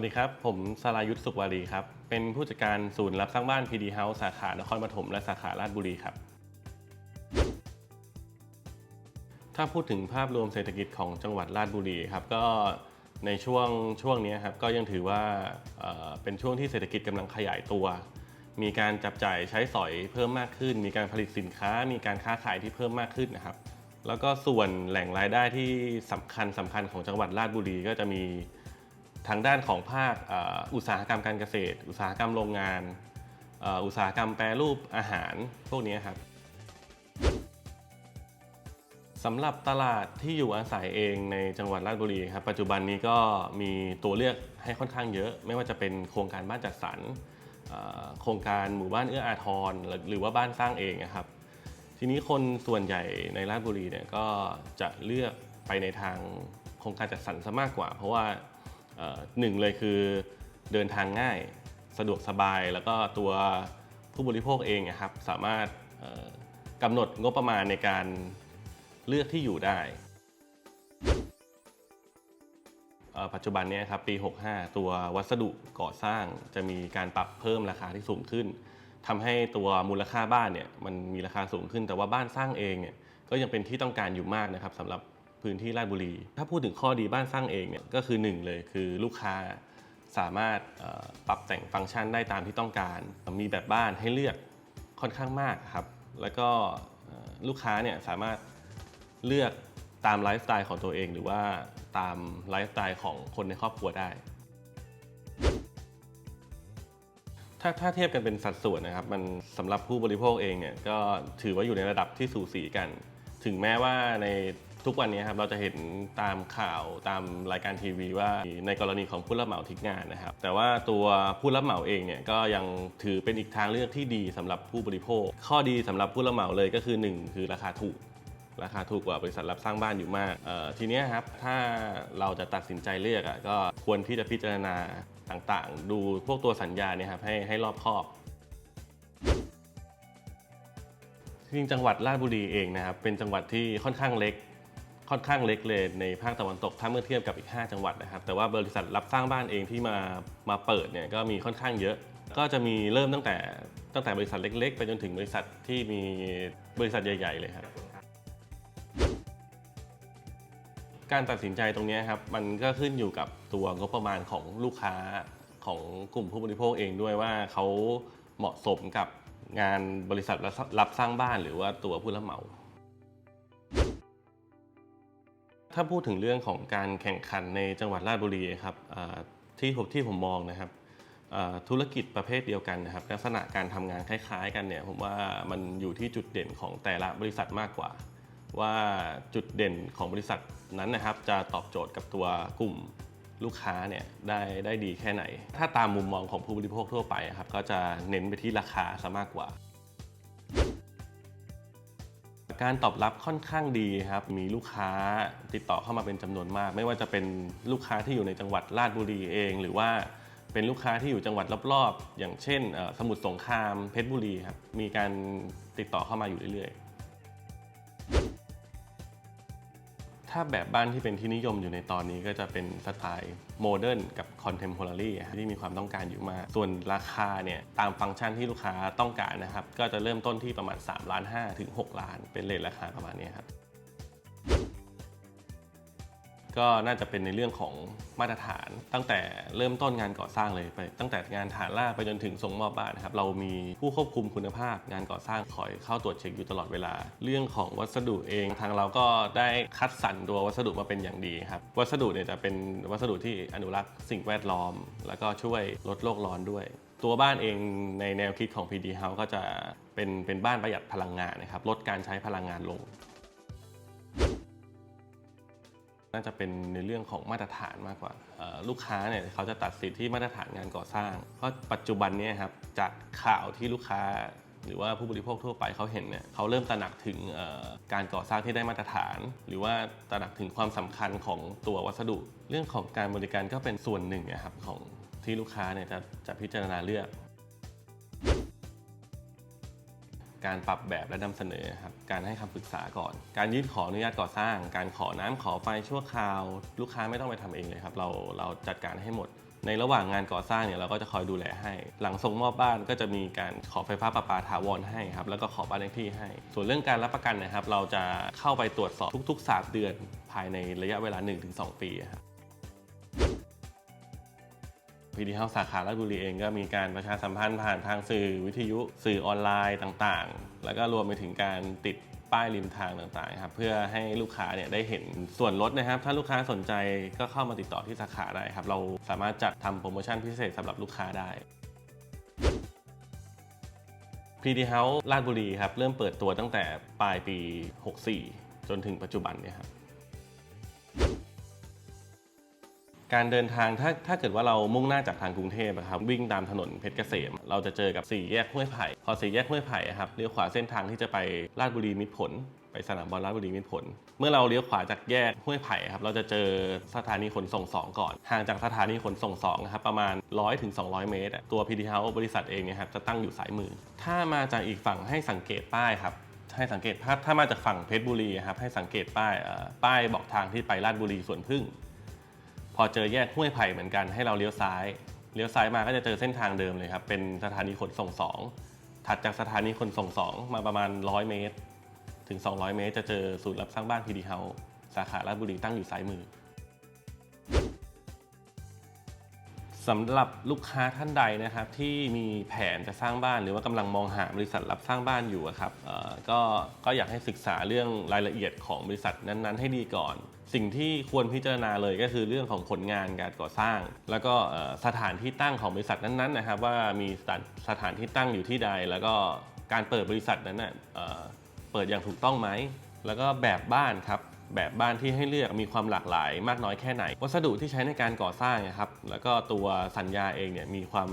วัสดีครับ ผมสรายุทธสุขวารีครับ เป็นผู้จัดการศูนย์รับสร้างบ้าน PD House สาขานครปฐมและสาขาราชบุรีครับ ถ้าพูดถึงภาพรวมเศรษฐกิจของจังหวัดราชบุรีครับ ก็ในช่วงช่วงนี้ครับก็ยังถือว่าเป็นช่วงที่เศรษฐกิจกำลังขยายตัว มีการจับจ่ายใช้สอยเพิ่มมากขึ้น มีการผลิตสินค้า มีการค้าขายที่เพิ่มมากขึ้นนะครับ แล้วก็ส่วนแหล่งรายได้ที่สำคัญสำคัญของจังหวัดราชบุรีก็จะมี ทางด้านของภาคอุตสาหกรรมการเกษตร อุตสาหกรรมโรงงาน อุตสาหกรรมแปรรูปอาหารพวกนี้ครับสำหรับตลาดที่อยู่อาศัยเองในจังหวัดราชบุรีครับปัจจุบันนี้ก็มีตัวเลือกให้ค่อนข้างเยอะ ไม่ว่าจะเป็นโครงการบ้านจัดสรรโครงการหมู่บ้านเอื้ออาทรหรือว่าบ้านสร้างเองนะครับ ทีนี้คนส่วนใหญ่ในราชบุรีเนี่ยก็จะเลือกไปในทางโครงการจัดสรรซะมากกว่า เพราะว่า หนึ่งเลยคือเดินทางง่ายสะดวกสบาย แล้วก็ตัวผู้บริโภคเองอะครับสามารถกำหนดงบประมาณในการเลือกที่อยู่ได้ปัจจุบันนี้ครับปี 65 ตัววัสดุก่อสร้างจะมีการปรับเพิ่มราคาที่สูงขึ้นทำให้ตัวมูลค่าบ้านเนี่ยมันมีราคาสูงขึ้น แต่ว่าบ้านสร้างเองเนี่ยก็ยังเป็นที่ต้องการอยู่มากนะครับสำหรับ พื้นที่ราชบุรี ถ้าพูดถึงข้อดีบ้านสร้างเองเนี่ยก็คือหนึ่งเลยคือลูกค้าสามารถปรับแต่งฟังก์ชันได้ตามที่ต้องการ มีแบบบ้านให้เลือกค่อนข้างมากครับ แล้วก็ลูกค้าเนี่ยสามารถเลือกตามไลฟ์สไตล์ของตัวเอง หรือว่าตามไลฟ์สไตล์ของคนในครอบครัวได้ ถ้าถ้าเทียบกันเป็นสัดส่วนนะครับ มันสำหรับผู้บริโภคเองเนี่ยก็ถือว่าอยู่ในระดับที่สูสีกัน ถึงแม้ว่าใน ทุกวันนี้ครับเราจะเห็นตามข่าวตามรายการทีวีว่าในกรณีของผู้รับเหมาทิ้งงานนะครับ แต่ว่าตัวผู้รับเหมาเองเนี่ยก็ยังถือเป็นอีกทางเลือกที่ดีสำหรับผู้บริโภค ข้อดีสำหรับผู้รับเหมาเลยก็คือหนึ่งคือราคาถูกราคาถูกกว่าบริษัทรับสร้างบ้านอยู่มาก ทีนี้ครับ ถ้าเราจะตัดสินใจเลือกอะก็ควรที่จะพิจารณาต่างๆ ดูพวกตัวสัญญาเนี่ยครับให้ให้รอบคอบจริงจังหวัดราชบุรีเองนะครับเป็นจังหวัดที่ค่อนข้างเล็ก ค่อนข้างเล็กเลยในภาคตะวันตกถ้าเมื่อเทียบกับอีก 5 จังหวัดนะครับ แต่ว่าบริษัทรับสร้างบ้านเองที่มามาเปิดเนี่ยก็มีค่อนข้างเยอะ ก็จะมีเริ่มตั้งแต่ตั้งแต่บริษัทเล็ก ๆ ไปจนถึงบริษัทที่มีบริษัทใหญ่ ๆ เลยครับการตัดสินใจตรงนี้ครับมันก็ขึ้นอยู่กับตัวงบประมาณของลูกค้าของกลุ่มผู้บริโภคเองด้วยว่าเขาเหมาะสมกับงานบริษัทรับสร้างบ้านหรือว่าตัวผู้รับเหมา ถ้าพูดถึงเรื่องของการแข่งขันในจังหวัดราชบุรีครับที่ผมที่ผมมองนะครับธุรกิจประเภทเดียวกันนะครับ ลักษณะการทำงานคล้าย ๆ กันเนี่ยผมว่ามันอยู่ที่จุดเด่นของแต่ละบริษัทมากกว่า ว่าจุดเด่นของบริษัทนั้นนะครับ จะตอบโจทย์กับตัวกลุ่มลูกค้าเนี่ยได้ได้ดีแค่ไหน ถ้าตามมุมมองของผู้บริโภคทั่วไปครับก็จะเน้นไปที่ราคาซะมากกว่า การตอบรับค่อนข้างดีครับ มีลูกค้าติดต่อเข้ามาเป็นจำนวนมาก ไม่ว่าจะเป็นลูกค้าที่อยู่ในจังหวัดราชบุรีเอง หรือว่าเป็นลูกค้าที่อยู่จังหวัดรอบๆ อย่างเช่น สมุทรสงครามเพชรบุรีครับ มีการติดต่อเข้ามาอยู่เรื่อยๆ ถ้าแบบบ้านที่เป็นที่นิยมอยู่ในตอนนี้ก็จะเป็นสไตล์โมเดิร์นกับคอนเทมพอร์รี่ที่มีความต้องการอยู่มาก ส่วนราคาเนี่ยตามฟังก์ชันที่ลูกค้าต้องการนะครับ ก็จะเริ่มต้นที่ประมาณ3ล้าน5ถึง6ล้าน เป็นเลทราคาประมาณนี้ครับ ก็น่าจะเป็นในเรื่องของมาตรฐานตั้งแต่เริ่มต้นงานก่อสร้างเลยไป ตั้งแต่งานฐานราไปจนถึงส่งมอบบ้านนะครับเรามีผู้ควบคุมคุณภาพ งานก่อสร้างคอยเข้าตรวจเช็คอยู่ตลอดเวลา เรื่องของวัสดุเองทางเราก็ได้คัดสรรตัววัสดุมาเป็นอย่างดีครับวัสดุเนี่ยจะเป็นวัสดุที่อนุรักษ์สิ่งแวดล้อม แล้วก็ช่วยลดโลกร้อนด้วย ตัวบ้านเองในแนวคิดของ PD House ก็จะเป็นเป็นบ้านประหยัดพลังงานนะครับลดการใช้พลังงานลง น่าจะเป็นในเรื่องของมาตรฐานมากกว่าลูกค้าเนี่ยเขาจะตัดสินที่มาตรฐานงานก่อสร้าง เพราะปัจจุบันนี้ครับจากข่าวที่ลูกค้าหรือว่าผู้บริโภคทั่วไปเขาเห็นเนี่ยเขาเริ่มตระหนักถึงการก่อสร้างที่ได้มาตรฐาน หรือว่าตระหนักถึงความสำคัญของตัววัสดุ เรื่องของการบริการก็เป็นส่วนหนึ่งนะครับของที่ลูกค้าเนี่ยจะจะพิจารณาเลือก การปรับแบบและนำเสนอครับการให้คำปรึกษาก่อน การยื่นขออนุญาตก่อสร้าง การขอน้ำขอไฟชั่วคราว ลูกค้าไม่ต้องไปทำเองเลยครับ เราเราจัดการให้หมด ในระหว่างงานก่อสร้างเนี่ยเราก็จะคอยดูแลให้ หลังส่งมอบบ้านก็จะมีการขอไฟฟ้าประปาถาวรให้ครับแล้วก็ขอบ้านเลขที่ให้ ส่วนเรื่องการรับประกันนะครับ เราจะเข้าไปตรวจสอบทุก ๆ 3 เดือนภายในระยะเวลา 1-2 ปีครับ พีดีเฮาสาขาราชบุรีเองก็มีการประชาสัมพันธ์ผ่านทางสื่อวิทยุสื่อออนไลน์ต่างๆ แล้วก็รวมไปถึงการติดป้ายริมทางต่างๆครับเพื่อให้ลูกค้าเนี่ยได้เห็นส่วนลดนะครับ ถ้าลูกค้าสนใจก็เข้ามาติดต่อที่สาขาได้ครับ เราสามารถจัดทำโปรโมชั่นพิเศษสำหรับลูกค้าได้ PD House ราชบุรีครับ เริ่มเปิดตัวตั้งแต่ปลายปี 64 จนถึงปัจจุบันเนี่ยครับ การเดินทางถ้าถ้าเกิดว่าเรามุ่งหน้าจากทางกรุงเทพอะครับวิ่งตามถนนเพชรเกษม เราจะเจอกับสี่แยกห้วยไผ่พอสี่แยกห้วยไผ่อะครับเลี้ยวขวาเส้นทางที่จะไปราชบุรีมิตรผล ไปสนามบอลราชบุรีมิตรผล เมื่อเราเลี้ยวขวาจากแยกห้วยไผ่ครับเราจะเจอสถานีขนส่งสองก่อน ห่างจากสถานีขนส่งสองนะครับประมาณ 100-200ถึง200 เมตร ตัว PD House บริษัทเองเนี่ยครับจะตั้งอยู่สายมือ ถ้ามาจากอีกฝั่งให้สังเกตป้ายครับให้สังเกตภาพถ้ามาจากฝั่งเพชรบุรีครับให้สังเกตป้ายป้ายบอกทางที่ไปราชบุรีสวนพึ่ง พอเจอแยกห้วยไผ่เหมือนกันให้เราเลี้ยวซ้าย เลี้ยวซ้ายมาก็จะเจอเส้นทางเดิมเลยครับ เป็นสถานีขนส่งสองถัดจากสถานีขนส่งสองมาประมาณ 100 เมตร ถึง 200 เมตร จะเจอศูนย์รับสร้างบ้านพีดีเฮาสาขาราชบุรีตั้งอยู่ซ้ายมือ สำหรับลูกค้าท่านใดนะครับที่มีแผนจะสร้างบ้าน หรือว่ากำลังมองหาบริษัทรับสร้างบ้านอยู่อะครับเอ่อก็ก็อยากให้ศึกษาเรื่องรายละเอียดของบริษัทนั้นๆ ให้ดีก่อน สิ่งที่ควรพิจารณาเลยก็คือเรื่องของผลงานการก่อสร้าง แล้วก็เอ่อสถานที่ตั้งของบริษัทนั้นๆนะครับว่ามีสถานสถานที่ตั้งอยู่ที่ใด แล้วก็การเปิดบริษัทนั้นน่ะเอ่อเปิดอย่างถูกต้องไหมแล้วก็แบบบ้านครับ แบบบ้านที่ให้เลือกมีความหลากหลายมากน้อยแค่ไหน วัสดุที่ใช้ในการก่อสร้างนะครับแล้วก็ตัวสัญญาเองเนี่ยมีความ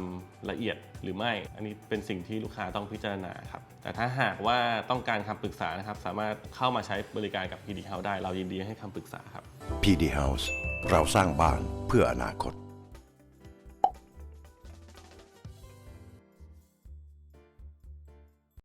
ละเอียดหรือไม่ อันนี้เป็นสิ่งที่ลูกค้าต้องพิจารณาครับแต่ถ้าหากว่าต้องการคำปรึกษานะครับสามารถเข้ามาใช้บริการกับ PD House ได้เรายินดีให้คำปรึกษาครับ PD House เราสร้างบ้านเพื่ออนาคต